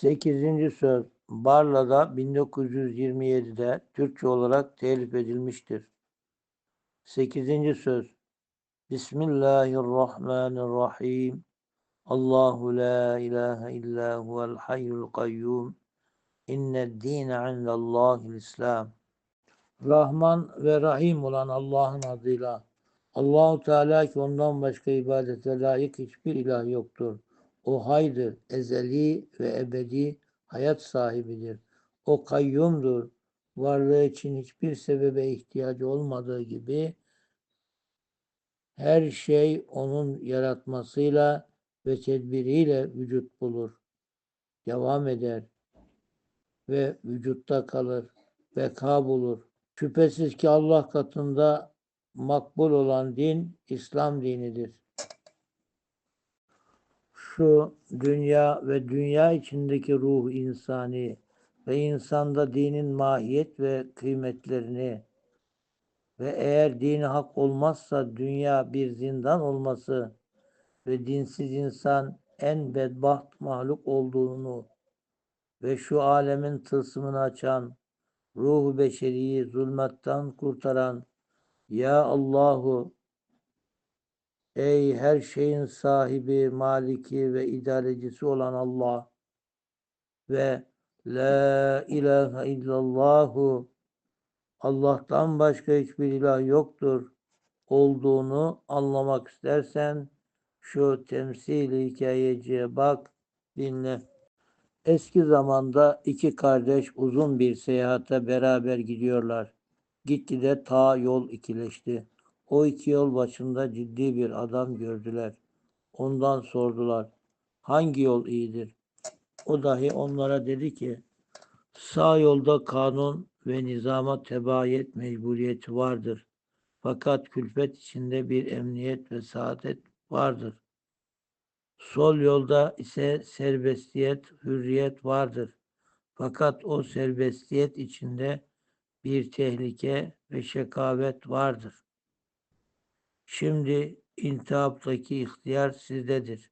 Sekizinci söz Barla'da 1927'de Türkçe olarak telif edilmiştir. Sekizinci söz Bismillahirrahmanirrahim. Allahu la ilahe illa huvel hayyul kayyum. İnned dîne indallâhil İslam. Rahman ve Rahim olan Allah'ın adıyla Allahu Teala ki ondan başka ibadete layık hiçbir ilah yoktur. O haydır, ezeli ve ebedi hayat sahibidir. O kayyumdur. Varlığı için hiçbir sebebe ihtiyacı olmadığı gibi her şey onun yaratmasıyla ve tedbiriyle vücut bulur. Devam eder ve vücutta kalır. Beka bulur. Şüphesiz ki Allah katında makbul olan din İslam dinidir. Şu dünya ve dünya içindeki ruh insani ve insanda dinin mahiyet ve kıymetlerini ve eğer dini hak olmazsa dünya bir zindan olması ve dinsiz insan en bedbaht mahluk olduğunu ve şu alemin tılsımını açan, ruhu beşeriyi zulmetten kurtaran, Ya Allahu, ey her şeyin sahibi, maliki ve idarecisi olan Allah ve La ilahe illallahu, Allah'tan başka hiçbir ilah yoktur olduğunu anlamak istersen şu temsil hikayeciye bak, dinle. Eski zamanda iki kardeş uzun bir seyahate beraber gidiyorlar. Gitgide ta yol ikileşti. O iki yol başında ciddi bir adam gördüler. Ondan sordular. Hangi yol iyidir? O dahi onlara dedi ki sağ yolda kanun ve nizama tebayet mecburiyeti vardır. Fakat külfet içinde bir emniyet ve saadet vardır. Sol yolda ise serbestiyet, hürriyet vardır. Fakat o serbestiyet içinde bir tehlike ve şekavet vardır. Şimdi intihaptaki ihtiyar sizdedir.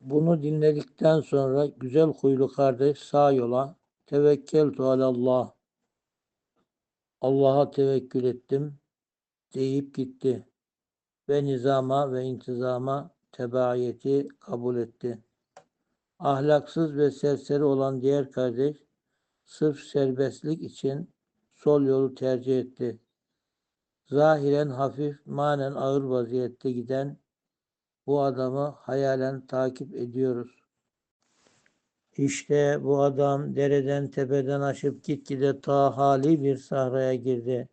Bunu dinledikten sonra güzel huylu kardeş sağ yola tevekkeltu alallah Allah'a tevekkül ettim deyip gitti ve nizama ve intizama tebaiyeti kabul etti. Ahlaksız ve serseri olan diğer kardeş sırf serbestlik için sol yolu tercih etti. Zahiren hafif, manen ağır vaziyette giden bu adamı hayalen takip ediyoruz. İşte bu adam dereden tepeden aşıp gitgide ta hali bir sahraya girdi.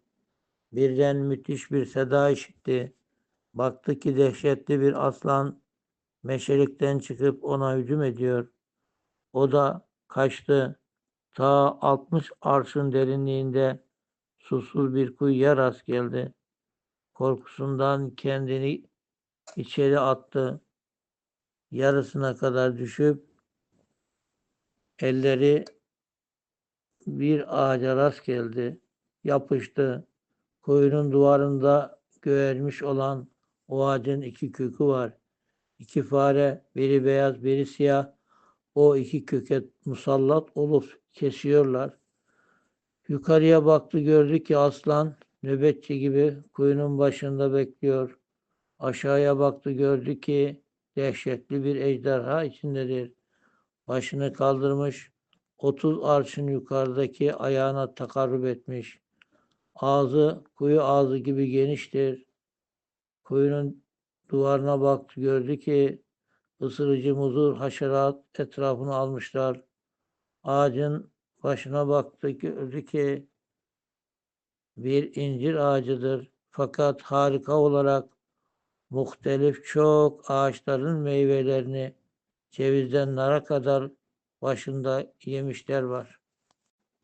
Birden müthiş bir seda işitti. Baktı ki dehşetli bir aslan meşelikten çıkıp ona hücum ediyor. O da kaçtı. Ta 60 arşın derinliğinde susuz bir kuyuya rast geldi. Korkusundan kendini içeri attı. Yarısına kadar düşüp elleri bir ağaca rast geldi. Yapıştı. Kuyunun duvarında göğermiş olan o ağacın iki kökü var. İki fare, biri beyaz, biri siyah. O iki köke musallat olup kesiyorlar. Yukarıya baktı gördü ki aslan nöbetçi gibi kuyunun başında bekliyor. Aşağıya baktı gördü ki dehşetli bir ejderha içindedir. Başını kaldırmış, 30 arşın yukarıdaki ayağına takarrub etmiş. Ağzı kuyu ağzı gibi geniştir. Kuyunun duvarına baktı gördü ki ısırıcı muzur haşerat etrafını almışlar. Ağacın başına baktı gördü ki bir incir ağacıdır. Fakat harika olarak muhtelif çok ağaçların meyvelerini cevizden nara kadar başında yemişler var.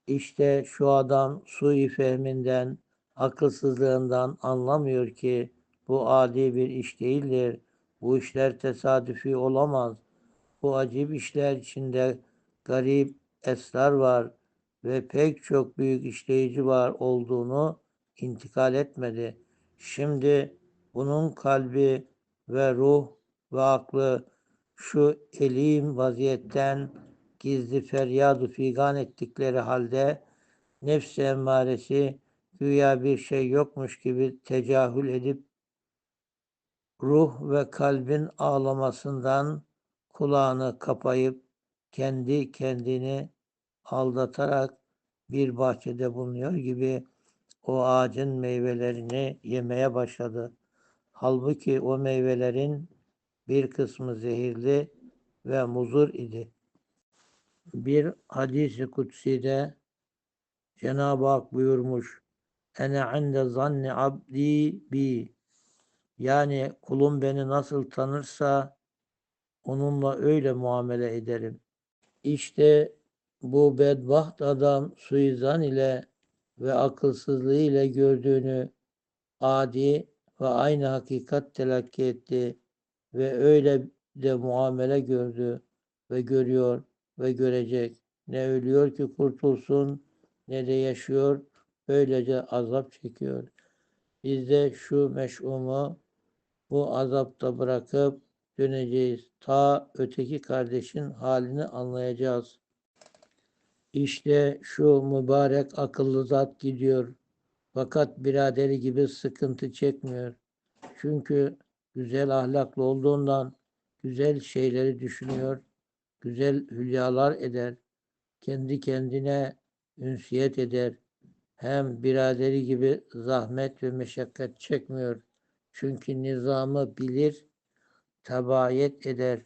İşte şu adam sui fehminden, akılsızlığından anlamıyor ki bu adi bir iş değildir. Bu işler tesadüfi olamaz. Bu acip işler içinde garip esrar var ve pek çok büyük işleyici var olduğunu intikal etmedi. Şimdi bunun kalbi ve ruh ve aklı şu elim vaziyetten gizli feryadu figan ettikleri halde nefs emmaresi güya bir şey yokmuş gibi tecahül edip ruh ve kalbin ağlamasından kulağını kapayıp kendi kendini aldatarak bir bahçede bulunuyor gibi o ağacın meyvelerini yemeye başladı. Halbuki o meyvelerin bir kısmı zehirli ve muzur idi. Bir hadisi kutsi'de Cenab-ı Hak buyurmuş Ene inde zanni abdi bi yani kulum beni nasıl tanırsa onunla öyle muamele ederim. İşte bu bedbaht adam suizan ile ve akılsızlığı ile gördüğünü adi ve aynı hakikat telakki etti ve öyle de muamele gördü ve görüyor ve görecek. Ne ölüyor ki kurtulsun ne de yaşıyor böylece azap çekiyor. Biz de şu meş'umu bu azapta bırakıp döneceğiz. Ta öteki kardeşin halini anlayacağız. İşte şu mübarek akıllı zat gidiyor. Fakat biraderi gibi sıkıntı çekmiyor. Çünkü güzel ahlaklı olduğundan güzel şeyleri düşünüyor, güzel hülyalar eder, kendi kendine ünsiyet eder. Hem biraderi gibi zahmet ve meşakkat çekmiyor. Çünkü nizamı bilir, tabayet eder,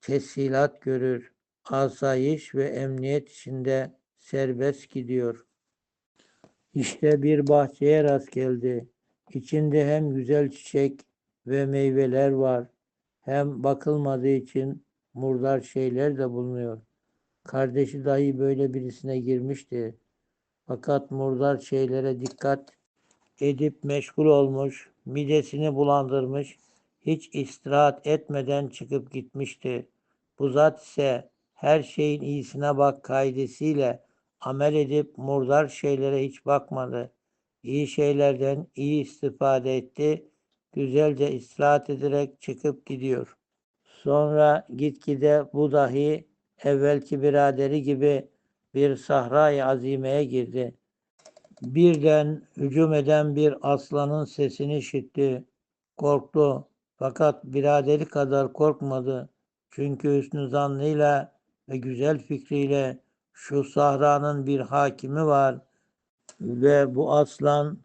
teshilat görür, asayiş ve emniyet içinde serbest gidiyor. İşte bir bahçeye rast geldi. İçinde hem güzel çiçek ve meyveler var, hem bakılmadığı için murdar şeyler de bulunuyor. Kardeşi dahi böyle birisine girmişti. Fakat murdar şeylere dikkat edip meşgul olmuş, midesini bulandırmış, hiç istirahat etmeden çıkıp gitmişti. Bu zat ise her şeyin iyisine bak kaidesiyle amel edip murdar şeylere hiç bakmadı. İyi şeylerden iyi istifade etti. Güzelce istirahat ederek çıkıp gidiyor. Sonra gitgide bu dahi evvelki biraderi gibi bir sahrayı azimeye girdi. Birden hücum eden bir aslanın sesini işitti. Korktu. Fakat biraderi kadar korkmadı. Çünkü hüsnü zannıyla ve güzel fikriyle şu sahranın bir hakimi var ve bu aslan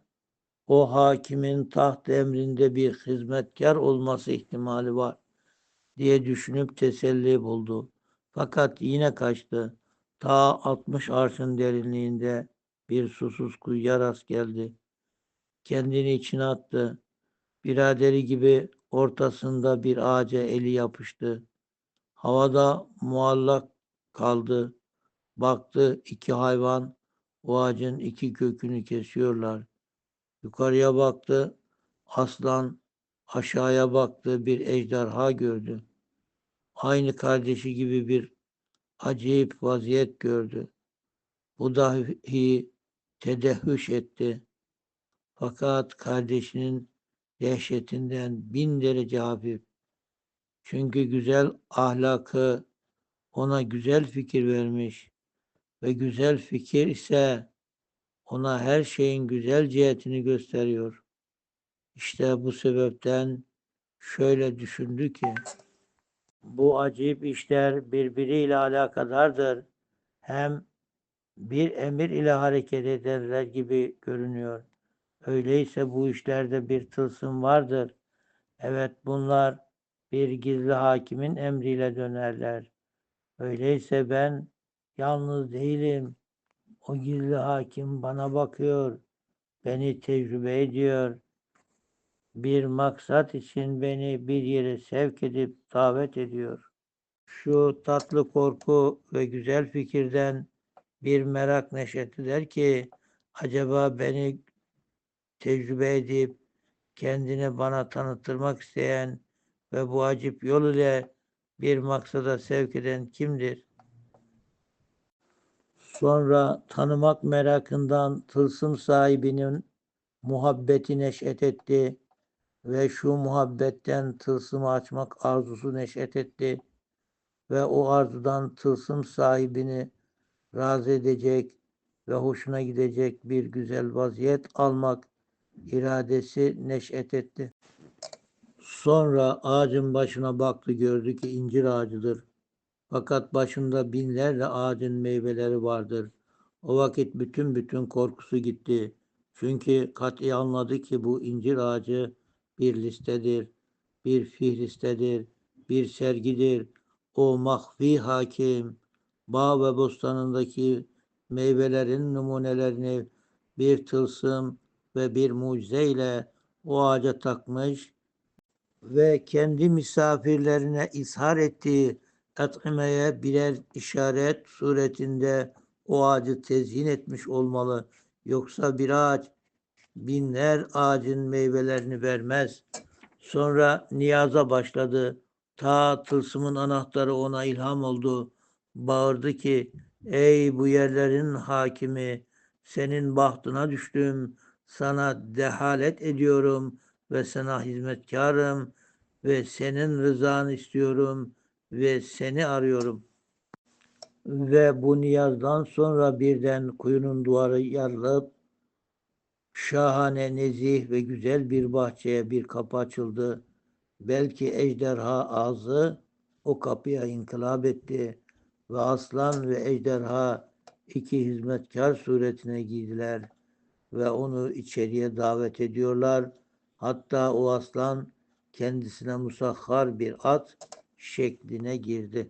o hakimin taht emrinde bir hizmetkar olması ihtimali var diye düşünüp teselli buldu. Fakat yine kaçtı. Ta 60 arşın derinliğinde bir susuz kuyuya rast geldi. Kendini içine attı. Biraderi gibi ortasında bir ağaca eli yapıştı. Havada muallak kaldı. Baktı iki hayvan o ağacın iki kökünü kesiyorlar. Yukarıya baktı. Aslan aşağıya baktı. Bir ejderha gördü. Aynı kardeşi gibi bir acayip vaziyet gördü. Bu dahi tedehhüş etti. Fakat kardeşinin dehşetinden bin derece hafif. Çünkü güzel ahlakı ona güzel fikir vermiş ve güzel fikir ise ona her şeyin güzel cihetini gösteriyor. İşte bu sebepten şöyle düşündü ki bu acayip işler birbiriyle alakadardır. Hem bir emir ile hareket ederler gibi görünüyor. Öyleyse bu işlerde bir tılsım vardır. Evet bunlar bir gizli hakimin emriyle dönerler. Öyleyse ben yalnız değilim. O gizli hakim bana bakıyor. Beni tecrübe ediyor. Bir maksat için beni bir yere sevk edip davet ediyor. Şu tatlı korku ve güzel fikirden bir merak neşet eder ki acaba beni tecrübe edip kendini bana tanıtırmak isteyen ve bu acip yol ile bir maksada sevk eden kimdir? Sonra tanımak merakından tılsım sahibinin muhabbeti neşet etti ve şu muhabbetten tılsımı açmak arzusu neşet etti ve o arzudan tılsım sahibini razı edecek ve hoşuna gidecek bir güzel vaziyet almak iradesi neş'et etti. Sonra ağacın başına baktı gördü ki incir ağacıdır. Fakat başında binlerle ağacın meyveleri vardır. O vakit bütün bütün korkusu gitti. Çünkü kat'i anladı ki bu incir ağacı bir listedir, bir fihristedir, bir sergidir. O mahfi hakim, bağ ve bostanındaki meyvelerin numunelerini bir tılsım ve bir mucizeyle o ağaca takmış ve kendi misafirlerine ishar ettiği et'imeye birer işaret suretinde o ağacı tezyin etmiş olmalı. Yoksa bir ağaç binler ağacın meyvelerini vermez. Sonra niyaza başladı. Ta tılsımın anahtarı ona ilham oldu. Bağırdı ki, ey bu yerlerin hakimi, senin bahtına düştüm, sana dehalet ediyorum ve sana hizmetkarım ve senin rızanı istiyorum ve seni arıyorum. Ve bu niyazdan sonra birden kuyunun duvarı yarılıp şahane, nezih ve güzel bir bahçeye bir kapı açıldı. Belki ejderha ağzı o kapıya inkılap etti ve aslan ve ejderha iki hizmetkar suretine giydiler ve onu içeriye davet ediyorlar. Hatta o aslan kendisine musahhar bir at şekline girdi.